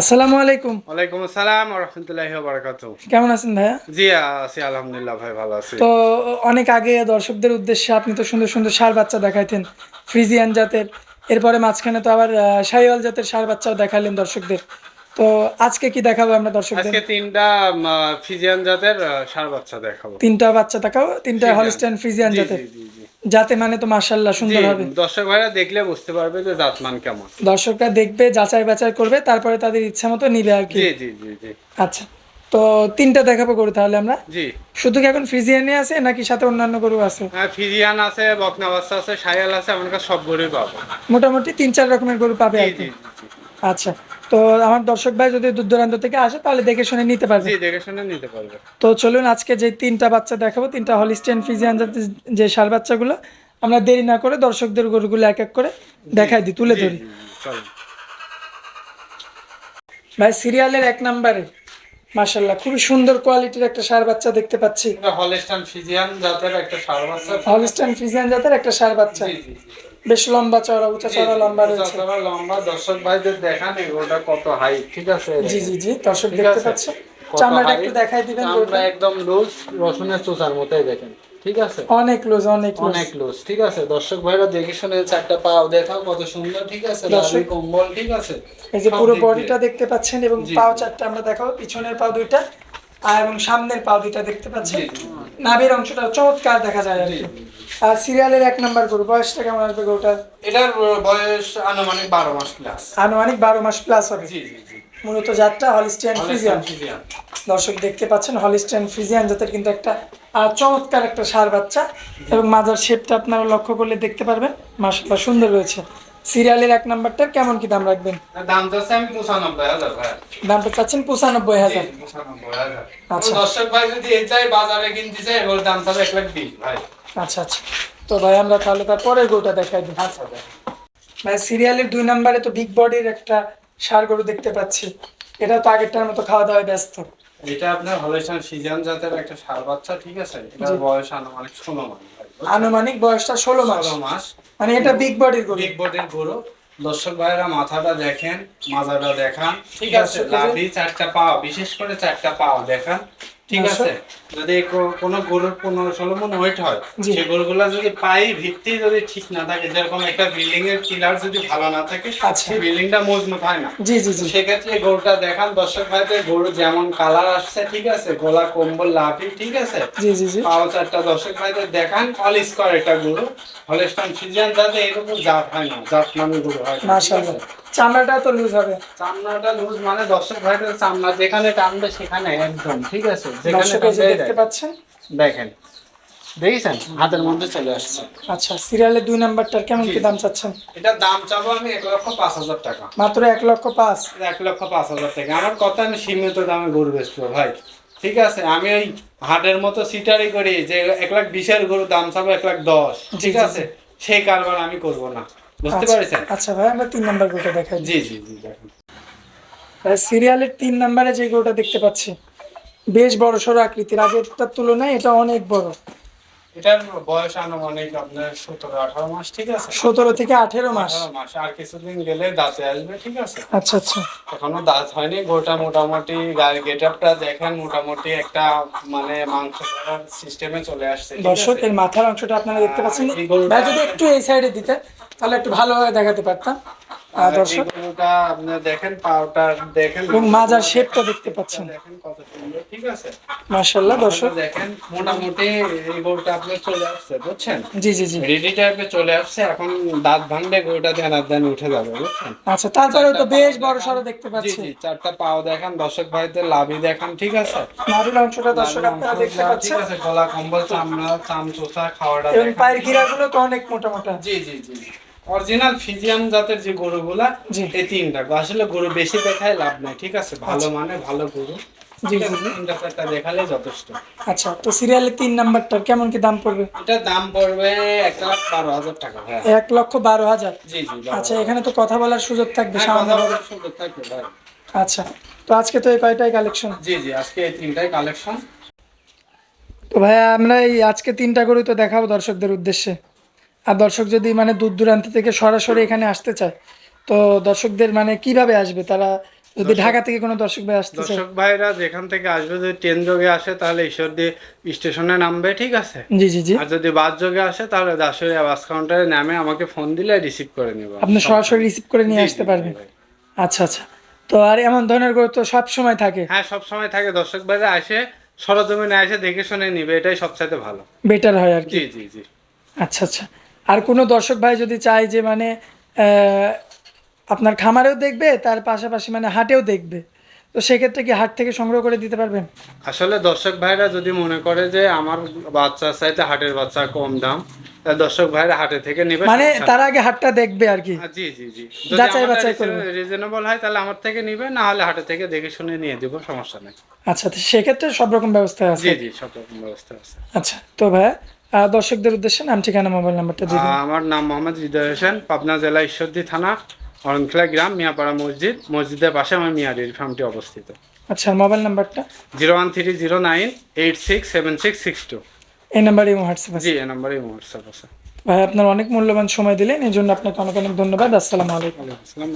আসসালামু আলাইকুম। ওয়ালাইকুম আসসালাম রহমতুল্লাহি বারাকাত কেমন আছেন ভাইয়া? জি আছি আলহামদুলিল্লাহ ভাই ভালো আছি। তো অনেক আগে দর্শকদের উদ্দেশ্যে আপনি তো সুন্দর সুন্দর সার বাচ্চা দেখাইতেন ফ্রিজিয়ান জাতের। এরপরে মাঝখানে তো আবার সাইওয়াল জাতের সার বাচ্চাও দেখালেন দর্শকদের। তো আজকে কি দেখাবো আমরা দর্শকদের? আজকে তিনটা ফ্রিজিয়ান জাতের ষাঁড় বাচ্চা দেখাবো। তিনটা বাচ্চা দেখাও তিনটা হলস্টাইন ফ্রিজিয়ান জাতের। জি, জি। যাতে মানে তো মার্শাল্লাহ সুন্দর হবে। দর্শক ভাইরা দেখলে বুঝতে পারবে যে জাতমান কেমন। দর্শকরা দেখবে যাচাই বাছাই করবে তারপরে তাদের ইচ্ছা মতো নিবে আর কি। জি জি জি জি। আচ্ছা তো তিনটা দেখাবো গরু তাহলে আমরা? জি। শুধু কি এখন ফ্রিজিয়ানে আছে নাকি সাথে অন্যান্য গরু আছে? হ্যাঁ ফিজিয়ান আছে বকনা বাচ্চা আছে সায়াল আছে আমার কাছে সব গরুই পাবো। মোটামুটি তিন চার রকমের গরু পাবে আর কি। আচ্ছা তো আমার দর্শক ভাই যদি দূর দূরান্ত থেকে আসে তাহলে দেখে শুনে নিতে পারবে। জি দেখে শুনে নিতে পারবে। তো চলুন আজকে যে তিনটা বাচ্চা দেখাবো তিনটা হলিস্টিয়ান ফিজিয়ান জাতের যে সার বাচ্চাগুলো আমরা দেরি না করে দর্শকদের গরুগুলো এক এক করে দেখাই দিই তুলে ধরি। ভাই সিরিয়ালের এক নম্বরে। মাশাল্লাহ খুবই সুন্দর কোয়ালিটির একটা সার বাচ্চা দেখতে পাচ্ছি। এটা হলস্টাইন ফিজিয়ান জাতের একটা ষাঁড় বাচ্চা। হলিস্টিয়ান ফিজিয়ান জাতের একটা সার বাচ্চা। জি জি জি। বেশ লম্বা চওড়া উঁচা চওড়া লম্বা রয়েছে। লম্বা দর্শক ভাইদের দেখান এগুলোটা কত হাই ঠিক আছে? জি জি জি দর্শক দেখতে পাচ্ছে। চামড়াটা একটু দেখাই দিবেন গরুটা। একদম লুজ রসুনের চোচার মতোই দেখেন ঠিক আছে? অনেক লুজ অনেক অনেক লুজ ঠিক আছে? দর্শক ভাইরা দেখে শুনে চারটা পাও দেখাও কত সুন্দর ঠিক আছে? দর্শক- কম্বল ঠিক আছে? এই যে পুরো বডিটা দেখতে পাচ্ছেন এবং পাও চারটা আমরা দেখাবো পিছনের পাও দুইটা আর এবং সামনের পাও দুইটা দেখতে পাচ্ছেন। নাভির অংশটা চমৎকার দেখা যায় আর কি। আর সিরিয়ালের এক নাম্বার গরু বয়সটা কেমন আসবে গরুটার এটার বয়স আনুমানিক বারো মাস প্লাস আনুমানিক বারো মাস প্লাস হবে। জি জি জি। মূলত জাতটা হলিস্টিয়ান ফ্রিজিয়ান দর্শক দেখতে পাচ্ছেন হলিস্টিয়ান ফ্রিজিয়ান জাতের কিন্তু একটা চমৎকার একটা সার বাচ্চা এবং মাজার শেপটা আপনারা লক্ষ্য করলে দেখতে পারবেন মাসাল্লাহ সুন্দর রয়েছে। সিরিয়ালের এক নাম্বারটার কেমন কি দাম রাখবেন? দাম যাচ্ছে আমি পঁচানব্বই হাজার দামটা চাচ্ছেন পঁচানব্বই হাজার। আচ্ছা। দর্শক ভাই যদি এই চাই বাজারে কিনতে চাই এগুলোর দাম এক লাখ বিশ ভাই। আচ্ছা আচ্ছা। তো ভাই আমরা তাহলে তার পরের গরুটা দেখাই দিই। আচ্ছা ভাই সিরিয়ালের দুই নম্বরে তো বিগ বডির একটা সার গরু দেখতে পাচ্ছি। এটা তো আগেরটার মতো খাওয়া দাওয়ায় ব্যস্ত। এটা আপনার হলেশন সিজন জাতের একটা ষাঁড় বাচ্চা ঠিক আছে? এটার বয়স আনুমানিক ষোলো মাস আনুমানিক বয়সটা ষোলো মাস। মাস। মানে এটা বিগ বডির গরু। বিগ বডির গরু। দর্শক ভাইরা মাথাটা দেখেন মাজাটা দেখান ঠিক আছে? লাভি চারটা পাও বিশেষ করে চারটা পাও দেখান। ঠিক আছে? যদি কোনো গরুর পনেরো ষোলো মন ওয়েট হয়। সেই গরুগুলা যদি পাই ভিত্তি যদি ঠিক না থাকে যেরকম একটা বিল্ডিং এর পিলার যদি ভালো না থাকে আচ্ছা। সেই বিল্ডিংটা মজবুত হয় না। জি জি জি। সেক্ষেত্রে গরুটা দেখান দর্শক ভাইদের গরু যেমন কালার আসছে ঠিক আছে? গোলা কম্বল লাভি ঠিক আছে? জি জি জি। পাও চারটা দর্শক ভাইদের দেখান অল স্কোয়ার একটা গরু। হলেস্টন ফিজিয়ান যাতে এরকম জাত হয় না জাত মানে গরু হয় মাশাআল্লাহ? চামড়াটা তো লুজ হবে। চামড়াটা লুজ মানে দর্শক ভাইদের চামড়া যেখানে টানবে সেখানে একদম ঠিক আছে? যেখানে দেখতে পাচ্ছেন? দেখেন। দেখেছেন? হাতের মধ্যে চলে আসছে। আচ্ছা সিরিয়ালের দুই নাম্বারটার কেমন কি দাম চাচ্ছেন? এটার দাম চাবো আমি এক লক্ষ পাঁচ হাজার টাকা। মাত্র এক লক্ষ পাঁচ? এক লক্ষ পাঁচ হাজার টাকা। আমার কথা আমি সীমিত দামে গরু বেচবো ভাই। ঠিক আছে? আমি ওই হাটের মতো সিটারি করি যে এক লাখ বিশের গরু দাম চাবো এক লাখ দশ। ঠিক আছে? সেই কারবার আমি করব না। বুঝতে আচ্ছা, পারছেন? আচ্ছা ভাই আমরা তিন নাম্বার গরুটা দেখাই জি জি জি দেখুন। সিরিয়ালের তিন নাম্বারে যে গরুটা দেখতে পাচ্ছি বেশ বড় সড়ো আকৃতির আগেরটার তুলনায় এটা অনেক বড়। এটার বয়স আনুমানিক আপনার সতেরো আঠারো মাস ঠিক আছে? সতেরো থেকে আঠেরো মাস। মাস আর কিছুদিন গেলে দাঁতে আসবে ঠিক আছে? আচ্ছা আচ্ছা। এখনও দাঁত হয়নি গোটা মোটামুটি গাড়ি গেট আপটা দেখেন মোটামুটি একটা মানে মাংস সিস্টেমে চলে আসছে দর্শক এর মাথার অংশটা আপনারা দেখতে পাচ্ছেন। ভাই যদি একটু এই সাইডে দিতেন তাহলে একটু ভালোভাবে দেখাতে পারতাম। আহ, দর্শক। গরুটা দেখেন পাউটা দেখেন। এবং মাজার শেপটা দেখতে পাচ্ছেন। দেখেন কত সুন্দর ঠিক আছে? মার্শাল্লাহ দর্শক। দেখেন মোটামুটি এই গরুটা আপনার চলে আসছে বুঝছেন? জি জি জি। রেডি টাইপে চলে আসছে এখন দাঁত ভাঙলে গরুটা দেন আর উঠে যাবে বুঝছেন? আচ্ছা তো বেশ বড় সড়ো দেখতে পাচ্ছি। জি চারটা পাও দেখান দর্শক ভাইদের লাভই দেখান ঠিক আছে? নাভির অংশটা দর্শক আপনারা দেখতে ঠিক আছে গলা কম্বল চামড়া চাম চোষা খাওয়াটা এবং। পায়ের গিরাগুলো তো অনেক মোটা মোটা জি জি জি। অরিজিনাল ফিজিয়ান জাতের যে গরুগুলা। এই তিনটা। আসলে গরু বেশি দেখায় লাভ নাই ঠিক আছে? ভালো মানে ভালো গরু। দেখালে যথেষ্ট। আচ্ছা তো সিরিয়ালের তিন নাম্বারটার কেমন কি দাম পড়বে? এটার দাম পড়বে এক লাখ বারো হাজার টাকা এক লক্ষ বারো হাজার? জি জি আচ্ছা এখানে তো কথা বলার সুযোগ থাকবে হ্যাঁ, সুযোগ থাকবে ভাই। আচ্ছা তো আজকে তো এই কয়টাই কালেকশন জি জি আজকে এই তিনটাই কালেকশন তো ভাইয়া আমরা এই আজকে তিনটা গরু তো দেখাবো দর্শকদের উদ্দেশ্যে। আর দর্শক যদি মানে দূর দূরান্ত থেকে সরাসরি এখানে আসতে চায় তো দর্শকদের মানে কীভাবে আসবে? তারা যদি ঢাকা থেকে কোনো দর্শক ভাই আসতে দর্শক ভাইরা যেখান থেকে আসবে যদি ট্রেন যোগে আসে তাহলে ঈশ্বর দিয়ে স্টেশনে নামবে ঠিক আছে? জি জি জি। আর যদি বাস যোগে আসে তাহলে দাসরিয়া বাস কাউন্টারে নামে আমাকে ফোন দিলে রিসিভ করে নেব। আপনি সরাসরি রিসিভ করে নিয়ে আসতে পারবেন। আচ্ছা আচ্ছা। তো আর এমন ধরনের গরু তো সব সময় থাকে। হ্যাঁ সব সময় থাকে। দর্শক ভাইরা আসে সরজমিনে এসে দেখে শুনে নিবে এটাই সবচাইতে ভালো। বেটার হয় আর কি। জি জি জি। আচ্ছা আচ্ছা। আর কোনো দর্শক ভাই যদি চায় যে মানে আপনার খামারেও দেখবে তার পাশাপাশি মানে হাটেও দেখবে। তো সেক্ষেত্রে কি হাট থেকে সংগ্রহ করে দিতে পারবেন? আসলে দর্শক ভাইরা যদি মনে করে যে আমার বাচ্চা চাইতে হাটের বাচ্চা কম দাম দর্শক ভাইরা হাটে থেকে নেবে মানে তার আগে হাটটা দেখবে আর কি। জি জি জি। যাচাই বাছাই করবে। রিজনেবল হয় তাহলে আমার থেকে নিবে না হলে হাটে থেকে দেখে শুনে নিয়ে দিব সমস্যা নেই। আচ্ছা তো সেক্ষেত্রে সব রকম ব্যবস্থা আছে? জি জি সব রকম ব্যবস্থা আছে। আচ্ছা তো ভাইয়া আহ, দর্শকদের উদ্দেশ্যে নাম ঠিকানা মোবাইল নাম্বারটা দিন। আমার নাম মোহাম্মদ হৃদয় হোসেন পাবনা জেলা ঈশ্বরদী থানা অরণখোলা গ্রাম মিয়াপাড়া মসজিদ মসজিদের পাশে আমার মিয়া ডেয়ারি ফার্মটি অবস্থিত। আচ্ছা মোবাইল নাম্বারটা? Zero one three zero nine eight six seven six six two. এই নাম্বারে হোয়াটসঅ্যাপ আছে? জি এ নম্বরে হোয়াটসঅ্যাপ আছে। ভাই আপনার অনেক মূল্যবান সময় দিলেন এই জন্য আপনাকে অনেক অনেক ধন্যবাদ। আসসালামু আলাইকুম। আসসালাম